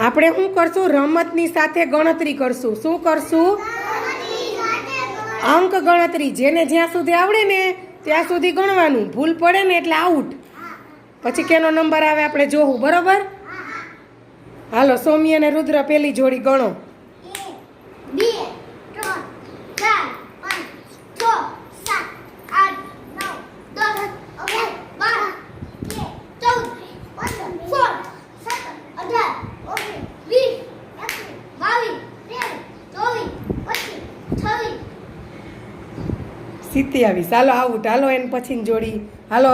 આપણે શું કરશું? રમતની સાથે ગણતરી કરશું. શું કરશું? અંક ગણતરી. જેને જ્યાં સુધી આવડે ને, ત્યાં સુધી ગણવાનું. ભૂલ પડે ને એટલે આઉટ પછી કેનો નંબર આવે આપણે જોવું બરોબર? હાલો, સૌમ્ય અને રુદ્ર પેલી જોડી ગણો. સિત્યાવીસ હાલો આવું હાલો એને પછી જોડી. હાલો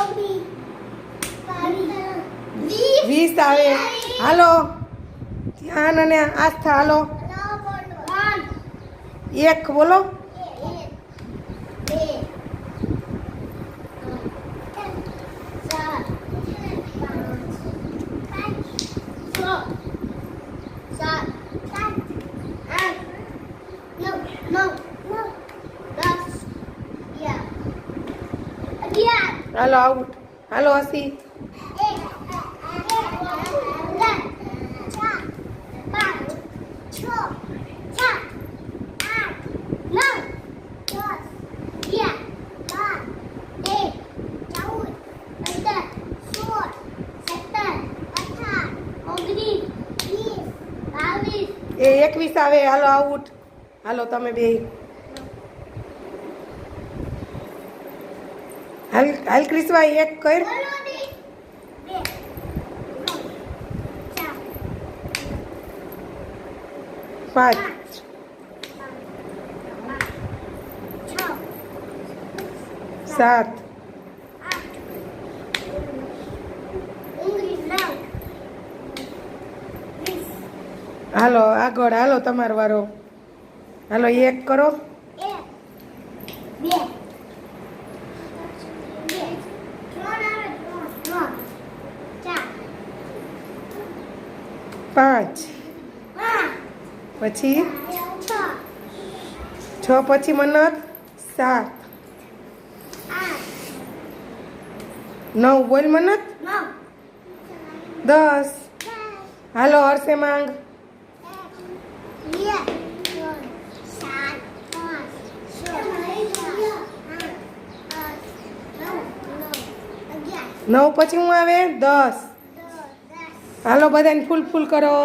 ઓગણીસ બાવીસ વીસ આવે. હાલો. ધ્યાન અને આસ્થા હાલો. એક બોલો. હાલો આઉટ હાલો હસી. એ એકવીસ આવે. હાલો આઉટ. હાલો તમે બે. હાલ હાલ ક્રિસભાઈ એક કર બોલો ની બે ત્રણ ચાર પાંચ. સાત. હાલો આગળ હાલો તમારો વારો. હાલો એક કરો. પાંચ. પછી? છ. પછી મન્નત? સાત. નવ બોલ મન્નત? દસ. હાલો હરસે માંગ. નવ પછી હું આવે? દસ. હાલો બધાને ફૂલ ફૂલ કરો.